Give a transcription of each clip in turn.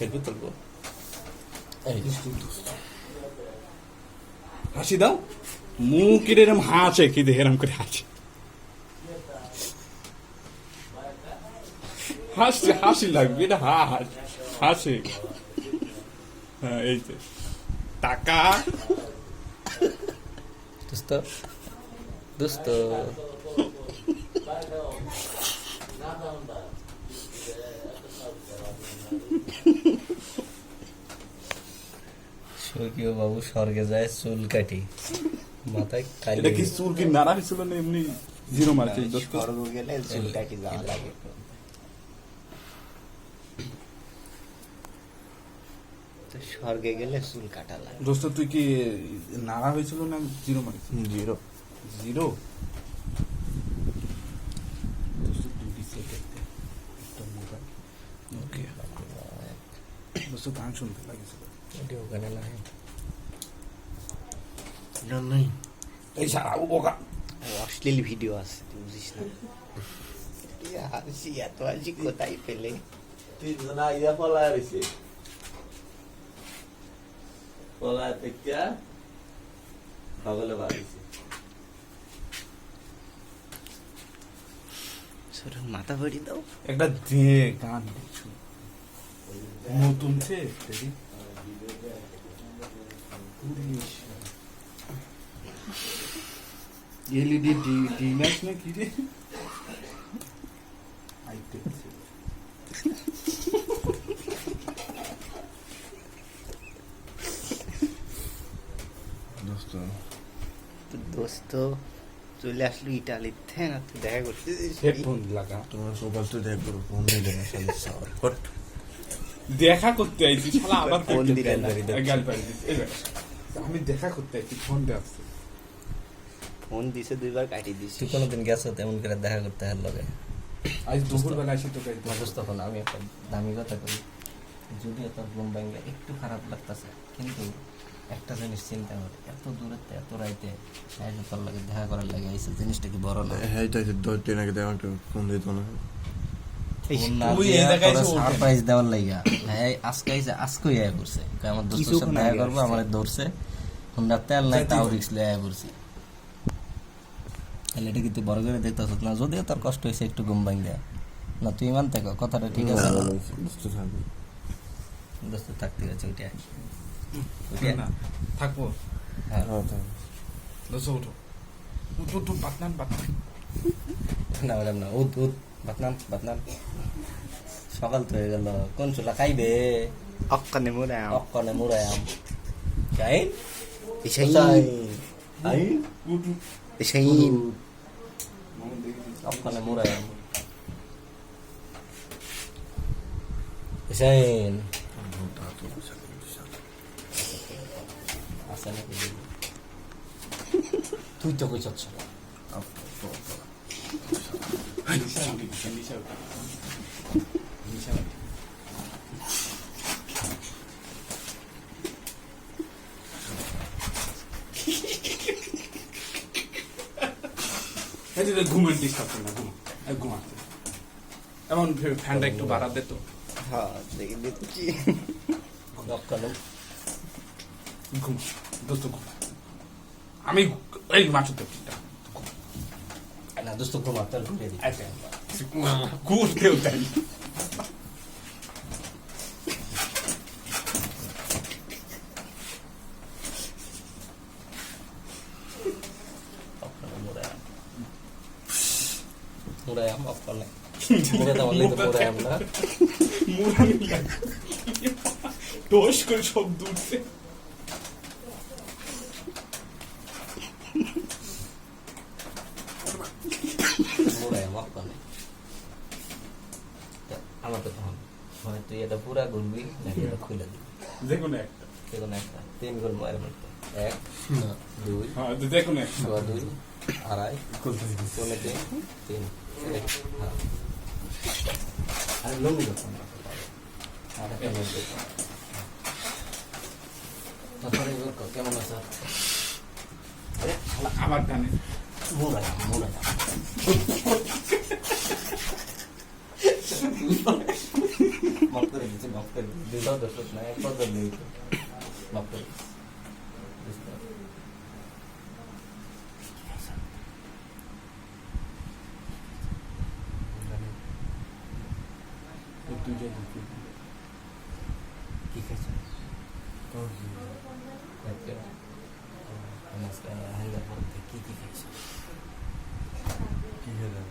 Selfie তুলবো এই হাসি দাও মুখ এরম হাসে কি দেখে এরম করে হাসি হাসছে হাসি লাগবে এটা হাস হাসে হ্যাঁ এই যে টাকা দোস্ত দোস্ত স্বর্গীয় বাবু স্বর্গে যায় চুল কাটি। মাথায় কালি এটা কি চুল কি নাড়া হয়েছিল না এমনি জিরো মারছে দোস্ত স্বর্গ গেলে চুল কাটি যাওয়া লাগে। স্বর্গে গেলে চুল কাটা লাগে। দোস্ত তুই কি নাড়া হয়েছিল না জিরো মারছিস জিরো। জিরো? দোস্ত দুটি সেকেন্ড একটা অশ্লীল ভিডিও আছে তুই বুঝিস না হাসি এত হাসি কোথায় পেলে ইয়া পলায় রয়েছে পলায় থেকে বাড়িছে মাথা ভরি দাও একটা দে গান কিছু নতুন সে এলইডি ডি ডি ম্যাচ না কি রে? দোস্ত। তো দোস্ত চলে আসলো ইটালিতে না? তুই দেখা করছিস হেডফোন লাগা। তোমার সকাল তো দেখ করো ফোন দিলে না শালি সাওয়ার। দেখা করতে আইছি শালা আবার ফোন করতে দিলে গাল পাড়ি দিছে। আমি দেখা করতে আইছি ফোন দে আসছে ফোন দিছে দুইবার কাটি দিছি। তুই কোনোদিন গেছো তেমন করে দেখা করতে হার লগে? আজ দুপুর বেলা এসে তোকে মানুষ তখন আমি একটা দামি কথা করি যদিও তোর ঘুম ভাঙলে একটু খারাপ লাগতেছে কিন্তু একটা জিনিস চিন্তা করে এত দূরেতে এত রাইতে সাহেব তোর লাগে দেখা করার লাগে আইসে জিনিসটা কি বড় না? হ্যাঁ তাই দশ দিন আগে একটা ফোন দিত না। সারপ্রাইজ দেওয়ার লাগিয়া হ্যাঁ আজকে আইসে আজকেই আয়া করছে। আমার দোস্তের সাথে দেখা করব আমার ধরছে। হুন্ডা তেল নাই তাও রিক্স লিয়ে করছি। তাহলে এটা কি তুই বড় করে দেখতেছ? না যদিও তোর কষ্ট হয়েছে একটু ঘুম ভাঙ না তুই মানতে কথাটা ঠিক আছে। দোস্ত থাকতে গেছে ওইটা না থাকব। হ্যাঁ। দোস্ত উঠো। উঠো উঠো বাতনান বাতনান না ম্যাডাম না উদ উদ বাতনান বাতনান সকাল তো হয়ে গেল। কোন চুলা খাইবে? অক্কানে মোরে অকনে মুরায়াম যাই এসাই আই এসাই অকনে মুরায়াম এসাইন আছে তুই তো কই চাচ্ছ এই যে ঘুমের ডিস্টার্ব করে না ঘুমা। এমন ফ্যানটা একটু বাড়া দে তো। হ্যাঁ দেখে অকনে ঘুমা। দোস্ত ঘুমা। আমি এই মাছুর তো কিটা না দোস্ত ঘুমা তোর ঘুরে দি আচ্ছা ঘুরতেও তাই অকনে মুরায়াম মুরায়াম অকনে মুরে তো বললেই তো মুরায়াম না মুরানি টোস করে সব দূরছে মুরায়াম অকনে আমার তো তখন হয় তুই এটা পুরা ঘুরবি নাকি এটা খুলে দিবি? যে কোনো একটা। দেখুন একটা। তিন গোল মায়ের মধ্যে। এক দুই হ্যাঁ যে কোনো একটা। দুই আড়াই পৌনে তিন তিন হ্যাঁ। আর লম্বি লম্বি। তারপরে কেমন আছে? আমার ডানে। মোড়া মোড়া মত করে দিচ্ছি মাফ করে দিচ্ছি দুইটাও দোষ না এক কথা দিই মাফ করে দিচ্ছি বুঝতে পারছি। এই দুইটা দিতে কি খাইছো একটা নমস্কার হাঙ্গার পড়তে কি কি খাইছো কি খেলাম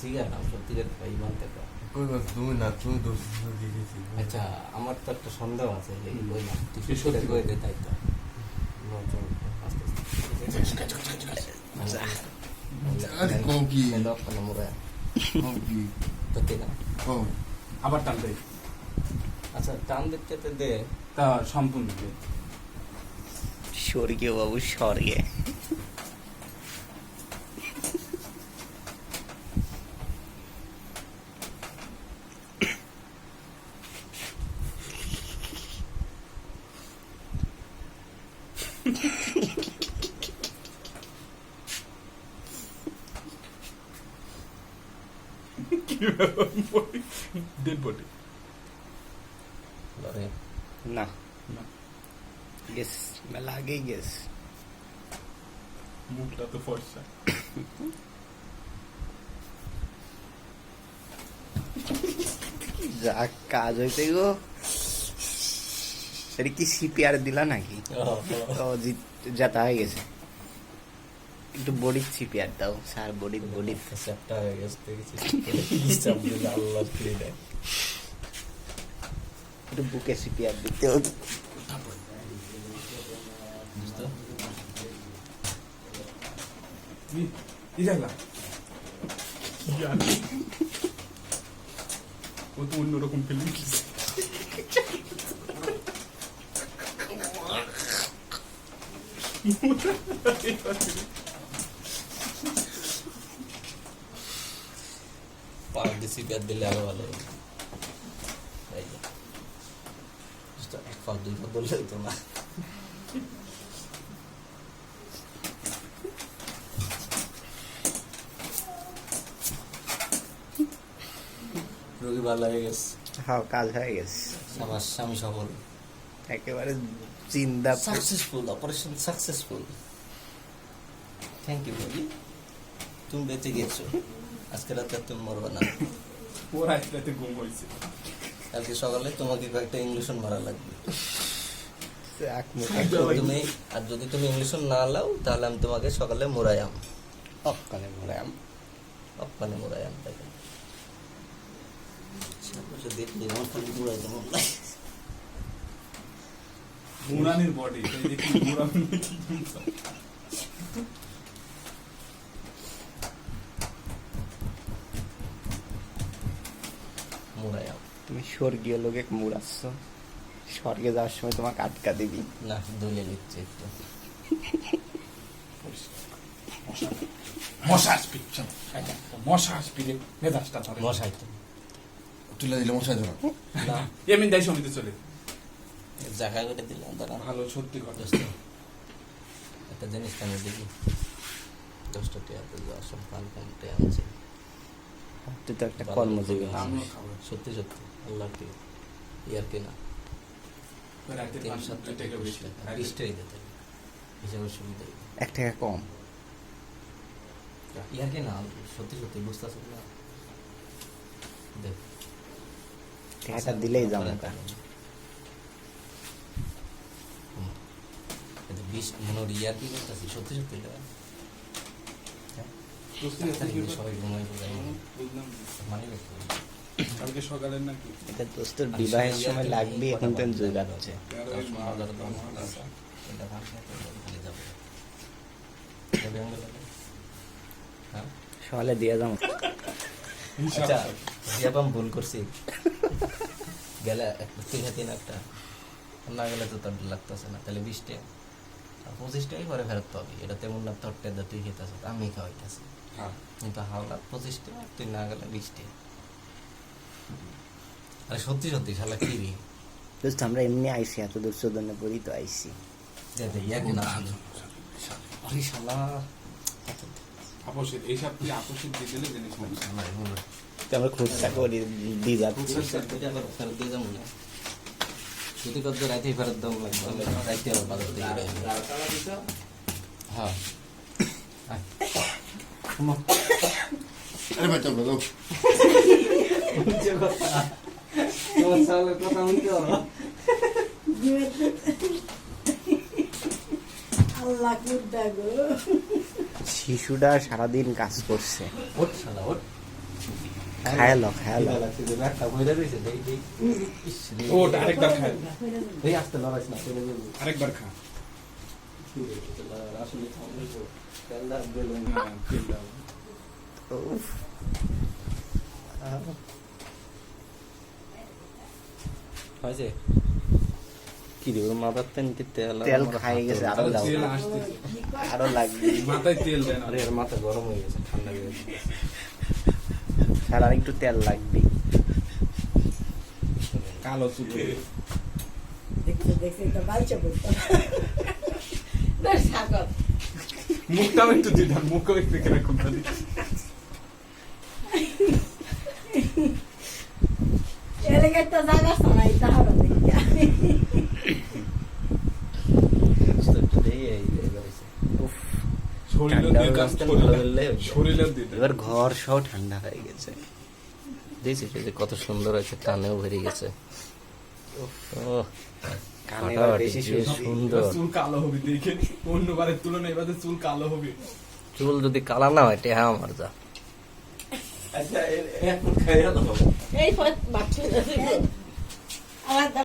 জিগার তুমি না তুমি আচ্ছা আমার তো একটা সন্দেহ আছে যে ওই না তুই কি? সত্যি দে তাই তো আবার টান দেয় আচ্ছা টান দেখতে তো দে। তা সম্পূর্ণ দে। স্বর্গীয় বাবু স্বর্গে ডেড বডি লরে না না। গেস মেলা আগেই গেস মুখটা তো ফর্সা যা কাজ হইতে গো এটা কি সিপিআর দিলা নাকি ও জিত- যাতা হয়ে গেছে একটু বডির সিপিআর দাও স্যার বডির বডির সেপটা হয়ে গেছে দেখেছি হিসাব দিলে আল্লাহ ফিরে দেয় একটু বুকে সিপিআর দিতে হতো বুঝতো কি কি দেখলা ও তো অন্যরকম ফিল্ম পার দিছি পেয়ার দিলে আরও ভালো হতো। এই যে। না। রোগী ভালো হয়ে গেছে? হ্যাঁ কাজ হয়ে গেছে। আমার স্বামী সফল। একেবারে চিন্তা successful operation successful thank you তুমি বেঁচে গেছো। আজকে রাতে তুমি মরবে না। ওর আজকে ঘুম হয়েছে কালকে সকালে তোমাকে কয়েকটা ইংলিশন মারা লাগবে। আর যদি তুমি আর যদি তুমি ইংলিশন না লাও তাহলে আমি তোমাকে সকালে মোরায়াম। অকালে মরে আম অপ্পানে মোরায়াম তাকে সামনে দেখলে আমার খালি যেমন মুরানির বডি তাই দেখি মুরান মোরায়াম তুমি স্বর্গীয় লোকে মুড়াচ্ছ স্বর্গে যাওয়ার সময় তোমাকে আটকা দিবি। না দলে লিখছে একটু। মশা আসবি মশা আসবি রে মেজাজটা ধরে। মশাই তো। তুলে দিলে মশাই ধরা। না। এমনি দায় সমিতি চলে। জায়গা করে দিলাম তারা ভালো সত্যি কথা। দোস্ত একটা জিনিস আমি দেখি। দশটা টিয়াতে যাওয়ার সব পান পান টিয়া আছে। তুই তো একটা কর্মজীবী সত্যি সত্যি। আল্লাহ কি ইয়ার কি তিন পাঁচ সাত সাত টাকা। বিশ টাকাই দিতে হিসাবে সুবিধা। এক টাকা কম। ইয়ার সত্যি সত্যি বুঝতে পারছি না দেখ। টাকাটা দিলেই যাব হুম। এই বিশ মনে হয় ইয়ার কি করতেছি? সত্যি সত্যি সবাই ঘুমাই মানে কালকে সকালের নাকি? এটা দোস্তের বিবাহের সময় লাগবে এখন তো জোগাচ্ছে হ্যাঁ সকালে দিয়ে যাব আচ্ছা ভুল করছি। গেলে একটা তিন তিন একটা। না গেলে তো তোর লাগতেছে না। তাহলে বিশ টাকা। আর পঁচিশ টাকাই পরে ফেরত পাবি। এটা তেমন না তোর টেদা তুই খেতে আমি খাওয়াইতেছি। হ্যাঁ। কিন্তু হাওলা পঁচিশ টাকা তুই না গেলে বিশ টাকা। আরে সত্যি সত্যি শালা কি রে? দোস্ত আমরা এমনি আইসি এত দূর চোদনে পড়ি তো আইসি। দে দে ইয়াকে না। আরে শালা আপসের এইসব কি আপসের দিয়ে দিলে জিনিস শালা আমরা খুচরা করি দিয়ে যাচ্ছি। ফেরত দিয়ে যাব না। যদি কত রাইতে ফেরত লাগবে রাইতে আবার বাজার থেকে হ্যাঁ আরে ভাই চল। শিশুটা সারাদিন কাজ করছে। খায়ালো খায়ালো যে ব্যাগটা বইরা হয়েছে? কি ওর মাথার তেল কি তেল তেল খাই গেছে আরও আরও দাও তেল আসতেছে। আরও লাগবে। মাথায় তেল দেন। আরে এর মাথা গরম হয়ে গেছে ঠান্ডা হয়ে গেছে। আর একটু তেল লাগবে। কালো চুল। দেখতে দেখতে তো বালচা করতো সাগর মুখটাও একটু দিতাম মুখও একটু কীরকম এলাকায় তো জায়গা ছাড়াই তাহার তো একটু দেই, এই যে এবার হয়ে হয়ে ঘর সব ঠান্ডা হয়ে গেছে দেখছিস যে কত সুন্দর হয়েছে টানেও ভরে গেছে সুন্দর চুল কালো হবে দেখে অন্যবারের তুলনায় এবারে চুল কালো হবে চুল যদি কালা না হয় টেহা আমার যা আচ্ছা এই বাচ্চা আমার